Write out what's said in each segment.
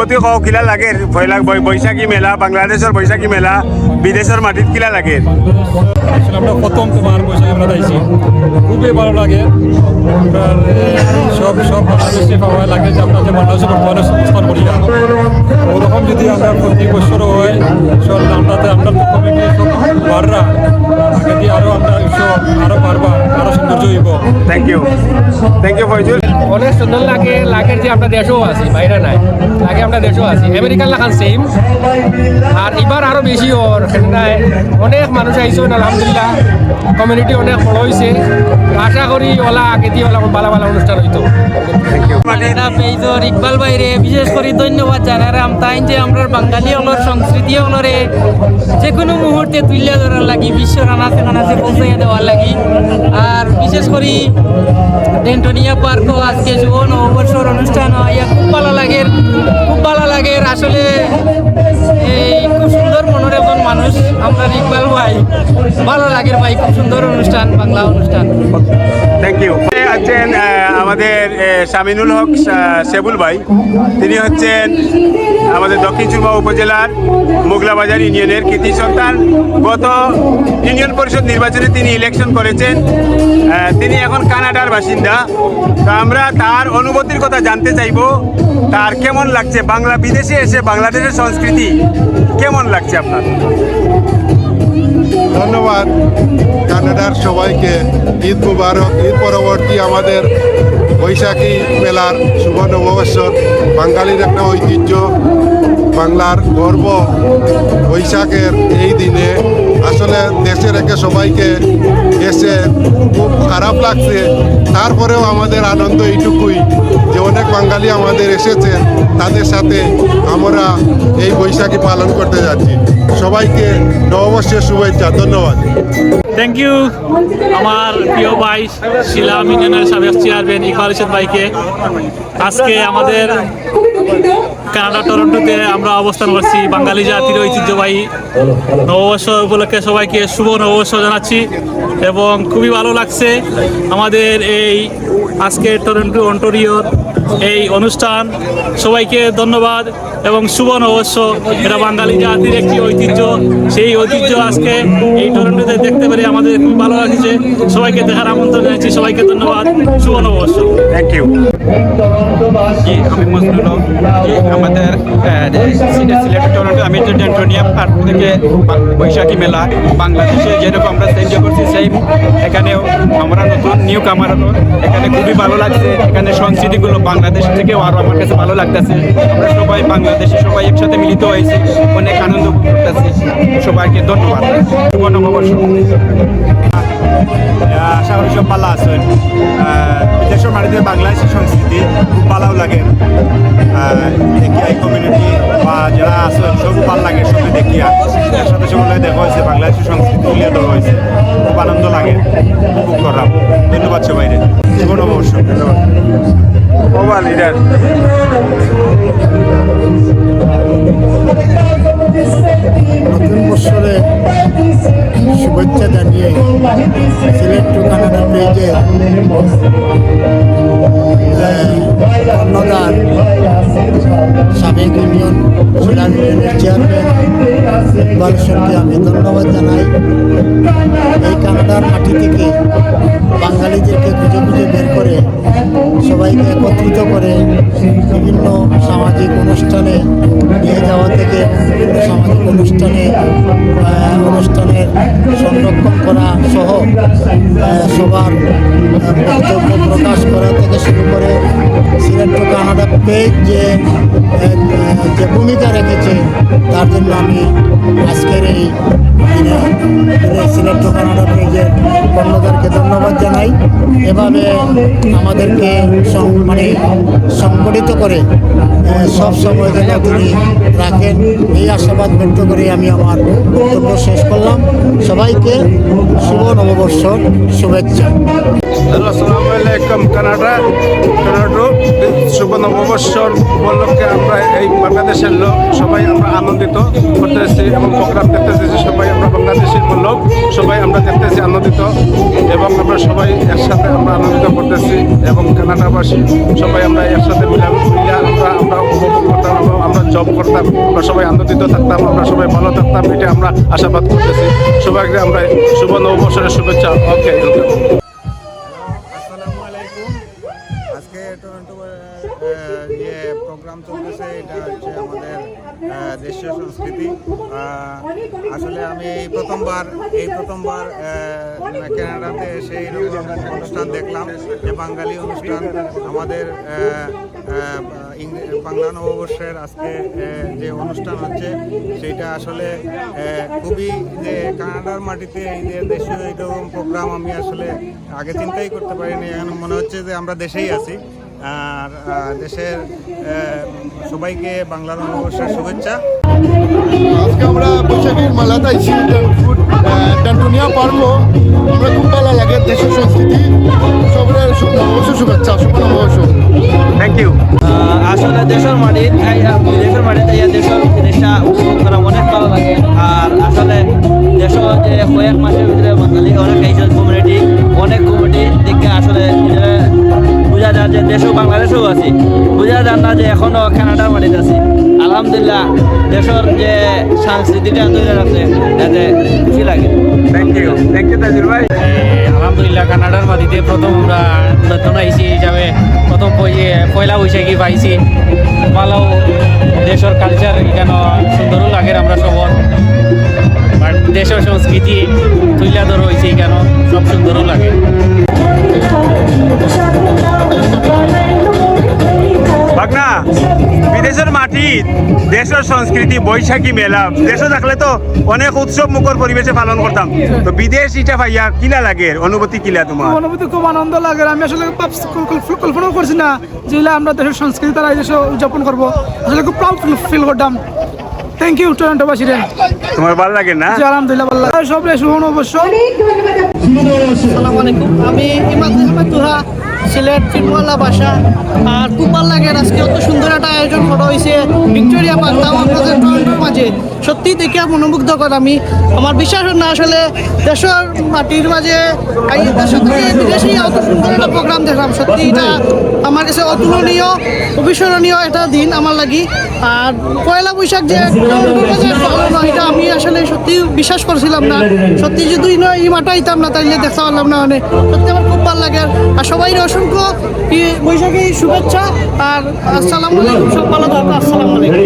প্রতি কও, কিলা লাগে পয়লা বৈশাখী মেলা বাংলাদেশের বৈশাখী মেলা বিদেশের মাটিত কিলা লাগে। আমরা প্রথম তোমার বৈশাখী মেলাতে আইছি। খুবই ভালো লাগে। আমরা সব সব বাংলাদেশে পাওয়া লাগে যে আমরা যে বাংলাদেশে বর্তমানে স্থান করি ওরকম যদি আমরা প্রতি বছর হয়, সব আমরাতে আমরা তো কমিটি আগে দিয়ে আরও আমরা সব আরও thank you thank you Faizul অনেক সুন্দর লাগে লাগের যে আমরা দেশেও আছি, বাইরে নাই। লাগে আমরা দেশও আছি। আমেরিকান লাগান সেম আর এবার আরও বেশি ওর সেখানে অনেক মানুষ আইসো আলহামদুলিল্লাহ। কমিউনিটি অনেক বড় হয়েছে আশা করি ওলা আগে দিয়ে ওলা ভালো ভালো অনুষ্ঠান হইতো। এটা ইকবাল বাইরে বিশেষ করে ধন্যবাদ জানারাম তাই যে আমরা বাঙালি হলর, সংস্কৃতি হলরে যে কোনো মুহূর্তে তুলে ধরার লাগি, বিশ্ব রানাতে কানাতে পৌঁছাইয়া দেওয়ার লাগি। আর বিশেষ করে ডেন্টনিয়া পার্কও আজকে যুব নববর্ষর অনুষ্ঠান হয় খুব ভালো লাগে খুব ভালো লাগে আসলে এই খুব সুন্দর মনের একজন মানুষ আমরা ইকবাল ভাই। ভালো লাগে ভাই, খুব সুন্দর অনুষ্ঠান, বাংলা অনুষ্ঠান। থ্যাংক ইউ আছেন আমাদের শামিনুল হক সেবুল ভাই। তিনি হচ্ছেন আমাদের দক্ষিণ চুরমা উপজেলার মোগলাবাজার ইউনিয়নের কৃতি সন্তান। গত ইউনিয়ন পরিষদ নির্বাচনে তিনি ইলেকশন করেছেন। তিনি এখন কানাডার বাসিন্দা। তো আমরা তার অনুভূতির কথা জানতে চাইব। তার কেমন লাগছে? বাংলা বিদেশে এসে বাংলাদেশের সংস্কৃতি কেমন লাগছে আপনার? ধন্যবাদ কানাডার সবাইকে। ঈদ মুবারক, ঈদ পরবর্তী আমাদের বৈশাখী মেলার শুভ নববৎসর। বাঙালির একটা ঐতিহ্য। বাংলার গর্ব বৈশাখের এই দিনে। আসলে দেশে রেখে সবাইকে এসে খুব খারাপ লাগছে। তারপরেও আমাদের আনন্দ এইটুকুই যে অনেক বাঙালি আমাদের এসেছেন তাদের সাথে আমরা এই বৈশাখী পালন করতে যাচ্ছি। সবাইকে নববর্ষের শুভেচ্ছা, ধন্যবাদ। থ্যাংক ইউ আমার প্রিয় ভাই শিলাম ইউনিয়নের সাবেক চেয়ারম্যান ইকবাল হোসেন ভাইকে। আজকে আমাদের কানাডা, টরন্টোতে আমরা অবস্থান করছি। বাঙালি জাতির ঐতিহ্যবাহী নববর্ষ উপলক্ষে সবাইকে শুভ নববর্ষ জানাচ্ছি এবং খুবই ভালো লাগছে আমাদের এই আজকে টরন্টো, অন্টোরিওর এই অনুষ্ঠান। সবাইকে ধন্যবাদ এবং সুবর্ণ অবশ্য এটা বাঙালি জাতির একটি ঐতিহ্য। সেই ঐতিহ্য আজকে এই টরন্টোতে দেখতে পেরে আমাদের খুব ভালো লাগছে। সবাইকে দেখার আমন্ত্রণ জানাচ্ছি। সবাইকে ধন্যবাদ। সুবর্ণ অবশ্য থ্যাংক ইউ জি আমি মজনুল জি আমাদের সিলেট টরন্টো আমি যে পার্ক থেকে বৈশাখী মেলা বাংলাদেশে যেরকম আমরা করছি সেই এখানেও আমরা নতুন নিউ কামার এখানে খুবই ভালো লাগছে। এখানে সংস্কৃতিগুলো বাংলাদেশ থেকেও আরও আমার কাছে ভালো লাগতেছে। আমরা সবাই বাংলাদেশে সবাই একসাথে মিলিত হয়েছি। অনেক আনন্দ করতেছি। সবাইকে ধন্যবাদ। শুভ নববর্ষ। আশা করি সব ভালো আছেন। বিদেশের মাটিতে বাংলাদেশি সংস্কৃতি খুব ভালো লাগে। দেখিয়া কমিউনিটি বা যারা আছে সব ভালো লাগে সবাই দেখিয়া। একসাথে সকলে দেখা হয়েছে, বাংলাদেশি সংস্কৃতি তুলিয়ে ধরা হয়েছে। খুব আনন্দ লাগে, উপভোগ করলাম। ধন্যবাদ সবাই জীবন অবশ্য ধন্যবাদ। মোবাইল লিডার নতুন বছরে শুভেচ্ছা জানিয়ে সিলেট টু কানাডা পেজে সাবেক ইউনিয়ন সিলান ইউনিয়নের চেয়ারম্যান ইকবাল আমি ধন্যবাদ জানাই। এই কানাডার মাটি থেকে বিভিন্ন সামাজিক অনুষ্ঠানে, নিয়ে যাওয়া থেকে বিভিন্ন সামাজিক অনুষ্ঠানে অনুষ্ঠানের সংরক্ষণ করা সহ সবার বক্তব্য প্রকাশ করা থেকে শুরু করে সিলেট টু কানাডা পেজ যে যে ভূমিকা রেখেছে, তার জন্য আমি আজকের এই দিনে সিলেট টু কানাডা পেজের কর্ণধারকে ধন্যবাদ জানাই। এভাবে আমাদেরকে মানে সংগঠিত করে সব সময় যেন তিনি রাখেন। এই আশাবাদ ব্যক্ত করে আমি আমার বক্তব্য শেষ করলাম। সবাইকে শুভ নববর্ষর শুভেচ্ছা। আসসালামু আলাইকুম, কানাডা। কানাডা শুভ নববর্ষর উপলক্ষে আমরা এই বাংলাদেশের লোক, সবাই আমরা আনন্দিত করতেছি এবং প্রোগ্রাম দেখতেছি, সবাই আমরা বাংলাদেশের লোক, সবাই আমরা দেখতেছি আনন্দিত এবং আমরা সবাই একসাথে করতেছি এবং কানাডাবাসী সবাই আমরা একসাথে মিলামিশ আমরা আমরা উপভোগ করতাম এবং আমরা জব করতাম, আমরা সবাই আনন্দিত থাকতাম, আমরা সবাই ভালো থাকতাম এটা আমরা আশাবাদ করতেছি। সবাইকে আমরা শুভ নববর্ষের শুভেচ্ছা ওকে আজকে টরন্টো ইয়ে প্রোগ্রাম চলতেছে, এটা দেশীয় সংস্কৃতি আসলে আমি এই প্রথমবার এই প্রথমবার আহ, কানাডাতে এসে এরকম অনুষ্ঠান দেখলাম। যে বাঙালি অনুষ্ঠান আমাদের বাংলা নববর্ষের আজকে যে অনুষ্ঠান হচ্ছে সেইটা আসলে খুবই যে কানাডার মাটিতে এই যে দেশীয় এরকম প্রোগ্রাম আমি আসলে আগে চিন্তাই করতে পারিনি। এখন মনে হচ্ছে যে আমরা দেশেই আছি। আর দেশের সবাইকে বাংলা নববর্ষের শুভেচ্ছা। আজকে আমরা বৈশাখীর মেলাতে আইছি ফুড ট্যান্টুনিয়া পারল। আমরা খুব ভালো লাগে দেশের সংস্কৃতি। সবের নববর্ষ শুভেচ্ছা শুভ নববর্ষ। থ্যাংক ইউ আসলে দেশের মাটির দেশের মাটিতে এই দেশের জিনিসটা উপভোগ করা অনেক ভালো লাগে। আর আসলে দেশ যে কয়েক মাসের ভিতরে বাঙালি অনেক কমিউনিটি অনেক কমিউনিটি দিকে আসলে যে দেশও বাংলাদেশেও আছি। বুঝা যান না যে এখনও কানাডার মাটিতে আছি। আলহামদুলিল্লাহ দেশের যে সংস্কৃতিটা তৈরি রাখছে এতে খুশি লাগে। Thank you thank you Tajir ভাই। আলহামদুলিল্লাহ কানাডার মাটিতে প্রথম আমরা নতুন আইসি হিসাবে প্রথম পয়- পয়লা বৈশাখী পাইছি। ভালো দেশের কালচার এখানে সুন্দরও লাগে আমরা সবর দেশের সংস্কৃতি তুইলা ধর হয়েছে এখানে সব সুন্দরও লাগে। ভাগনা বিদেশের মাটি, দেশের সংস্কৃতি, বৈশাখী মেলা, দেশে থাকলে তো অনেক উৎসব মুখর পরিবেশে পালন করতাম। তো বিদেশ ইটা ভাইয়া, কিলা লাগে? অনুভূতি কিলা তোমার? অনুভূতি খুব আনন্দ লাগে। আমি আসলে ভাবছি- কল- কল্পনাও করছি না যে আমরা দেশের সংস্কৃতি, তারা দেশে উদযাপন করব। আসলে খুব প্রাউড ফিল করতাম। থ্যাংক ইউ টরন্টোবাসীরে তোমার ভালো লাগে না? জি আলহামদুলিল্লাহ ভালো লাগে। সব শুনুন অবশ্য আসসালামু আলাইকুম। আমি ইমাদ আহমেদ তুহা সিলেট চিনওয়ালা বাসা। আর খুব ভালো লাগে আজকে অত সুন্দর একটা আয়োজন করা হয়েছে ভিক্টোরিয়া পার্ক, তাও মাঝে। সত্যি দেখে মনোমুগ্ধকর আমি। আমার বিশ্বাস না, আসলে দেশের মাটির মাঝে বিদেশি অত সুন্দর একটা প্রোগ্রাম দেখলাম। সত্যি এটা আমার কাছে অতুলনীয়, অবিস্মরণীয় একটা দিন আমার লাগি। আর পয়লা বৈশাখ যে বিশ্বাস করছিলাম না। সত্যি যদি না এই মাটাইতাম না, তাইলে দেখতে পারলাম না মানে। সত্যি আমার খুব ভালো লাগে। আর সবাই অসংখ্য বৈশাখী শুভেচ্ছা আর আসসালামু আলাইকুম, সব ভালো থাকো, আসসালামু আলাইকুম।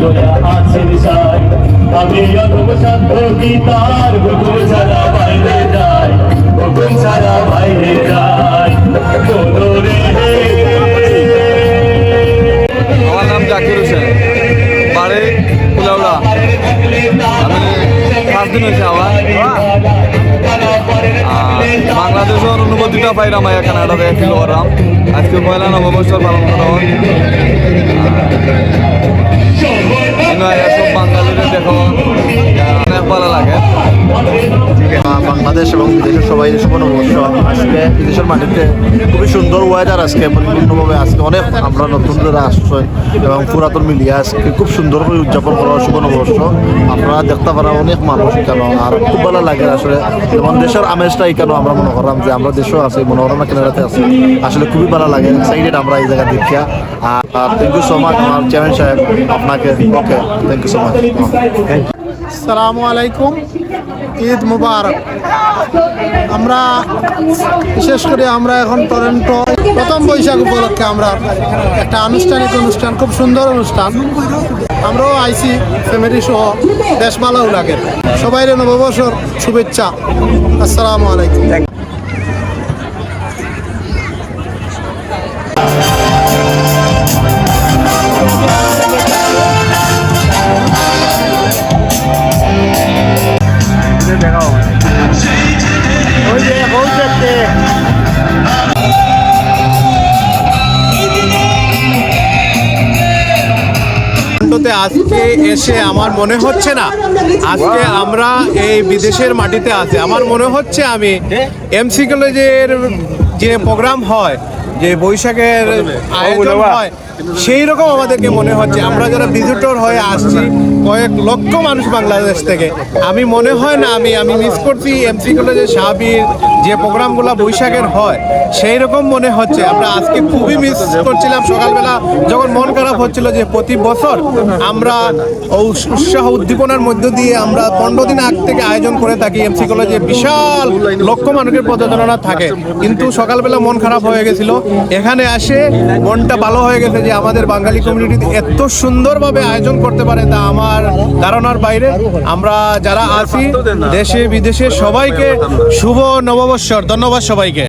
দেখা করিও গানটা আমি অধম সাধ্য হুকুম ছাড়া বাইরে যাই? হুকুম ছাড়া বাইরে যাই। নাম জাকির হোসেন। বাড়ি কুলাউড়া। দিন হয়েছে আমার বাংলাদেশের অনুভূতিটা পাইলাম কানাডাতে ফিল করলাম আজকে পয়লা নববর্ষ পালন করা হয়। আর বাঙালিরা দেখো অনেক ভালো লাগে। বাংলাদেশ এবং বিদেশের সবাই শুভ নববর্ষ আজকে বিদেশের মাটিতে খুবই সুন্দর ওয়েদার আজকে পরিপূর্ণভাবে আজকে অনেক আমরা নতুন যারা আসছে এবং পুরাতন মিলিয়ে আজকে খুব সুন্দর করে উদযাপন করা হয় শুভ নববর্ষ আপনারা দেখতে পারা অনেক মানুষ কেন? আর খুব ভালো লাগে আসলে। যেমন দেশের আমেজটা কেন আমরা মনে করলাম যে আমরা দেশেও আছি মনে করলাম কেনারাতে আছি। আসলে খুবই ভালো লাগে এক্সাইটেড আমরা এই জায়গা দেখিয়া আর থ্যাংক ইউ সো মাচ আমার চেয়ারম্যান সাহেব আপনাকে okay thank you so much সালামু আলাইকুম। ঈদ মুবারক। আমরা, বিশেষ করে আমরা এখন টরেন্টো, প্রথম বৈশাখ উপলক্ষে আমরা একটা আনুষ্ঠানিক অনুষ্ঠান, খুব সুন্দর অনুষ্ঠান। আমরাও আইসি ফ্যামিলি সহ, বেশ ভালো লাগে। সবাই নববর্ষর শুভেচ্ছা। আসসালামু আলাইকুম। এসে আমার মনে হচ্ছে না আজকে আমরা এই বিদেশের মাটিতে আছি। আমার মনে হচ্ছে আমি এমসি কলেজের যে প্রোগ্রাম হয় যে বৈশাখের আয়োজন হয় সেই রকম আমাদেরকে মনে হচ্ছে। আমরা যারা ভিজিটর হয়ে আসছি কয়েক লক্ষ মানুষ বাংলাদেশ থেকে। আমি মনে হয় না, আমি আমি মিস করছি এমসি কলেজের সাহাবির যে প্রোগ্রামগুলো বৈশাখের হয় সেই রকম মনে হচ্ছে। আমরা আজকে খুবই মিস করছিলাম সকালবেলা, যখন মন খারাপ হচ্ছিল যে প্রতি বছর আমরা উৎসাহ উদ্দীপনার মধ্য দিয়ে আমরা পনেরো দিন আগ থেকে আয়োজন করে থাকি এমসি কলেজে। বিশাল লক্ষ মানুষের প্রযোজনা থাকে। কিন্তু সকালবেলা মন খারাপ হয়ে গেছিল। এখানে আসে মনটা ভালো হয়ে গেছে যে আমাদের বাঙালি কমিউনিটি এত সুন্দরভাবে আয়োজন করতে পারে তা আমার ধারণার বাইরে আমরা যারা আছি দেশে বিদেশে সবাইকে শুভ নববর্ষর ধন্যবাদ সবাইকে।